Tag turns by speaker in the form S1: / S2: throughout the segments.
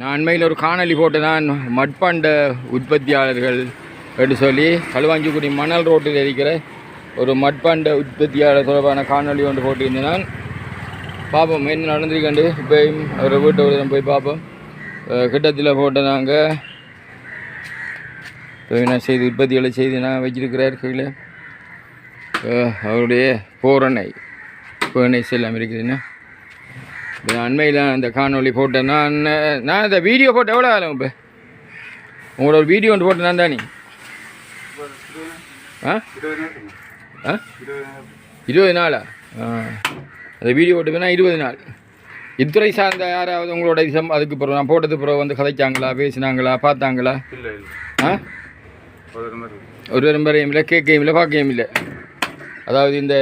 S1: நான் அண்மையில் ஒரு காணொளி போட்டு தான் மட்பாண்ட உற்பத்தியாளர்கள் என்று சொல்லி களுவாஞ்சிக்குடி மணல் ரோட்டில் இருக்கிற ஒரு மட்பாண்ட உற்பத்தியாளர் தொடர்பான காணொலி ஒன்று போட்டிருந்தேன். நான் பார்ப்போம் என்ன நடந்திருக்கண்டு இப்போயும் அவர் வீட்டை ஒரு போய் பார்ப்போம். கிட்டத்தில் போட்ட நாங்கள் நான் செய்து உற்பத்திகளை செய்து நான் வச்சிருக்கிறார் கையில் அவருடைய பூரணை பூரணை செல்லாமல் இருக்குதுன்னா இப்போ அண்மையில் அந்த காணொளி போட்டேன் நான் நான் இந்த வீடியோ போட்டு எவ்வளோ காலம் இப்போ உங்களோட ஒரு வீடியோ ஒன்று போட்டு நான் தானே? ஆ? ஆ? இருபது நாளா? ஆ. அந்த வீடியோ போட்டு போனால் இருபது நாள். இத்துறை சார்ந்த யாராவது உங்களோட சம் அதுக்கு பிறகு நான் போட்டது பிறகு வந்து கதைச்சாங்களா பேசினாங்களா பார்த்தாங்களா? ஆ?
S2: ஒரு
S1: நம்பரையும் இல்லை கேட்கையும் இல்லை பார்க்கையும் இல்லை. அதாவது இந்த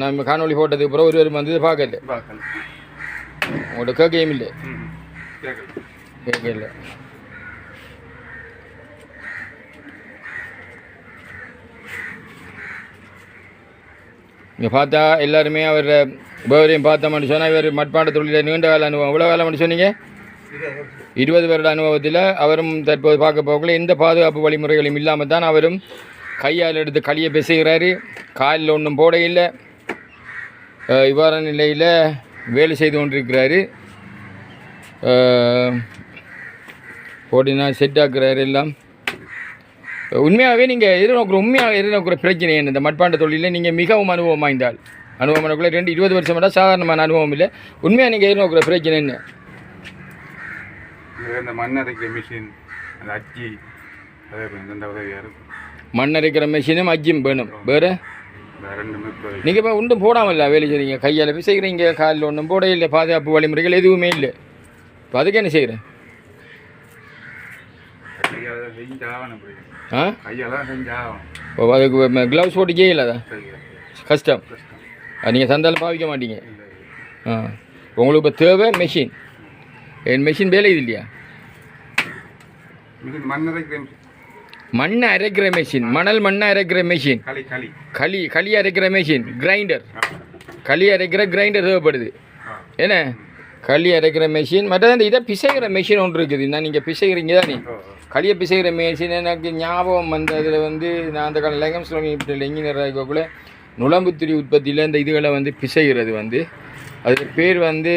S1: நம்ம காணொளி போட்டதுக்கு பிறகு ஒருவர் வந்து பார்க்கல உங்கள்கிட்ட கேட்கையும் இல்லை
S2: கேட்கல
S1: இங்கே பார்த்தா எல்லாருமே அவர் வேறையும் பார்த்தோம்னு சொன்னால் இவர் மட்பாண்ட தொழிலில் நீண்ட கால அனுபவம் எவ்வளோ காலம்னு சொன்னீங்க இருபது வருட அனுபவத்தில் அவரும் தற்போது பார்க்க போகல எந்த பாதுகாப்பு வழிமுறைகளும் இல்லாமல் தான் அவரும் கையால் எடுத்து களியை பிசைகிறாரு. காலில் ஒன்றும் போட இல்லை இவ்வாறான நிலையில் வேலை செய்து கொண்டிருக்கிறாரு. அஹ் போட்டினா செட் ஆக்குறாரு எல்லாம். உண்மையாகவே நீங்கள் எதிர்நோக்கிற உண்மையாக எதிர்நோக்கிற பிரச்சனை என்ன? இந்த மட்பாண்ட தொழிலில் நீங்கள் மிகவும் அனுபவம் வாய்ந்தால். அனுபவம் எனக்குள்ளே ரெண்டு இருபது வருஷம் விட சாதாரணமான அனுபவம் இல்லை. உண்மையாக நீங்கள் எதிர்நோக்கிற பிரச்சனை என்ன?
S2: இந்த மண் அரைக்கிற மிஷின் அந்த அச்சி அதே இந்த உதவியாக இருக்கும்.
S1: மண் அரைக்கிற மிஷினும் அஜ்ஜியும் வேணும் வேறு நீங்கள் இப்போ ஒன்றும் போடாமல்ல வேலை செய்கிறீங்க கையால் பிசைக்கிறீங்க காலில் ஒன்றும் போட இல்லை பாதுகாப்பு வழிமுறைகள் எதுவுமே இல்லை இப்போ அதுக்கு என்ன செய்கிறேன் ஆ இப்போ அதுக்கு க்ளவுஸ் போட்டு செய்யலாதா கஷ்டம் அது நீங்கள் சந்தாலும் பாவிக்க மாட்டீங்க ஆ உங்களுக்கு இப்போ தேவை மெஷின் என் மெஷின் வேலை இது இல்லையா
S2: மண்
S1: மண்ணை அரைக்கிற மெஷின் மணல் மண்ணை அரைக்கிற மெஷின்
S2: களி களி.
S1: அரைக்கிற மெஷின் கிரைண்டர் களி அரைக்கிற கிரைண்டர் தேவைப்படுது. என்ன? களி அரைக்கிற மெஷின் மற்றது அந்த இதை பிசைகிற மெஷின் ஒன்று இருக்குது. நான் நீங்கள் பிசைகிறீங்க தானே? களியை பிசைகிற மெஷின் எனக்கு ஞாபகம் வந்த அதில் வந்து நான் அந்த கால லங்கம் சுவாமி இன்ஜினியர் இருக்கக்குள்ள உற்பத்தியில் இந்த இதுகளை வந்து பிசைகிறது வந்து. அது பேர் வந்து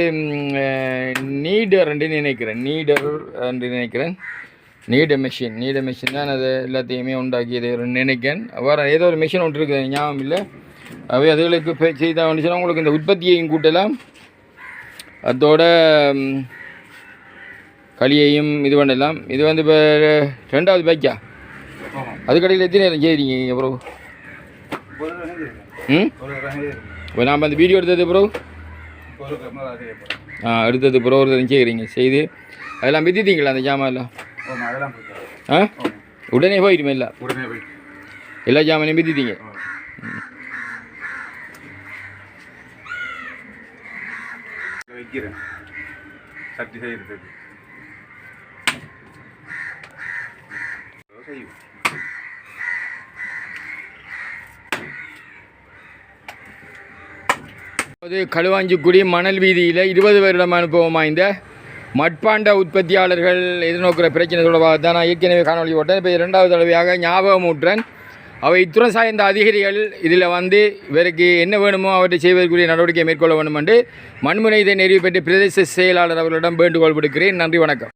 S1: நீடர் என்று நினைக்கிறேன். நீடர் என்று நினைக்கிறேன். நீட மெஷின் நீட மெஷின் தான் அது எல்லாத்தையுமே உண்டாக்கியது. நினைக்கிறேன் வேறு ஏதோ ஒரு மிஷின் ஒன்று இருக்குது. ஞாபகம் இல்லை. அவை அதுகளுக்கு பே- செய்தா வந்துச்சுன்னா உங்களுக்கு இந்த உற்பத்தியையும் கூட்டலாம். அதோட களியையும் இது பண்ணலாம். இது வந்து இப்போ ரெண்டாவது பேக்கா அதுக்கடையில் எத்தனை நேரம் செய்கிறீங்க ப்ரோ ம்? இப்போ நாம் அந்த வீடியோ எடுத்தது ப்ரோ ஆ எடுத்தது ப்ரோ ஒரு செய்கிறீங்க. செய்து அதெல்லாம் வித்திட்டீங்களா அந்த
S2: அதெல்லாம் போயிட்டு
S1: ஆ? உடனே போயிடுமே இல்லை
S2: உடனே போய்
S1: எல்லா ஜாமானையும் வித்திட்டீங்க
S2: வைக்கிறேன். சட்டி செய்யறதுக்கு செய்வோம்.
S1: அது களுவாஞ்சிக்குடி மணல் வீதியில் இருபது வருடம் அனுபவம் வாய்ந்த மட்பாண்ட உற்பத்தியாளர்கள் எதிர்நோக்கிற பிரச்சனை தொடர்பாக தான் நான் ஏற்கனவே காணொலி போட்டேன். இப்போ இரண்டாவது தடவையாக ஞாபகமூற்றன் அவை இத்துறை சார்ந்த அதிகாரிகள் இதில் வந்து இவருக்கு என்ன வேணுமோ அவற்றை செய்வதற்குரிய நடவடிக்கை மேற்கொள்ள வேண்டும் என்று மண்முனை இதை நெறிவு பெற்று பிரதேச செயலாளர் அவர்களிடம் வேண்டுகோள் விடுக்கிறேன். நன்றி வணக்கம்.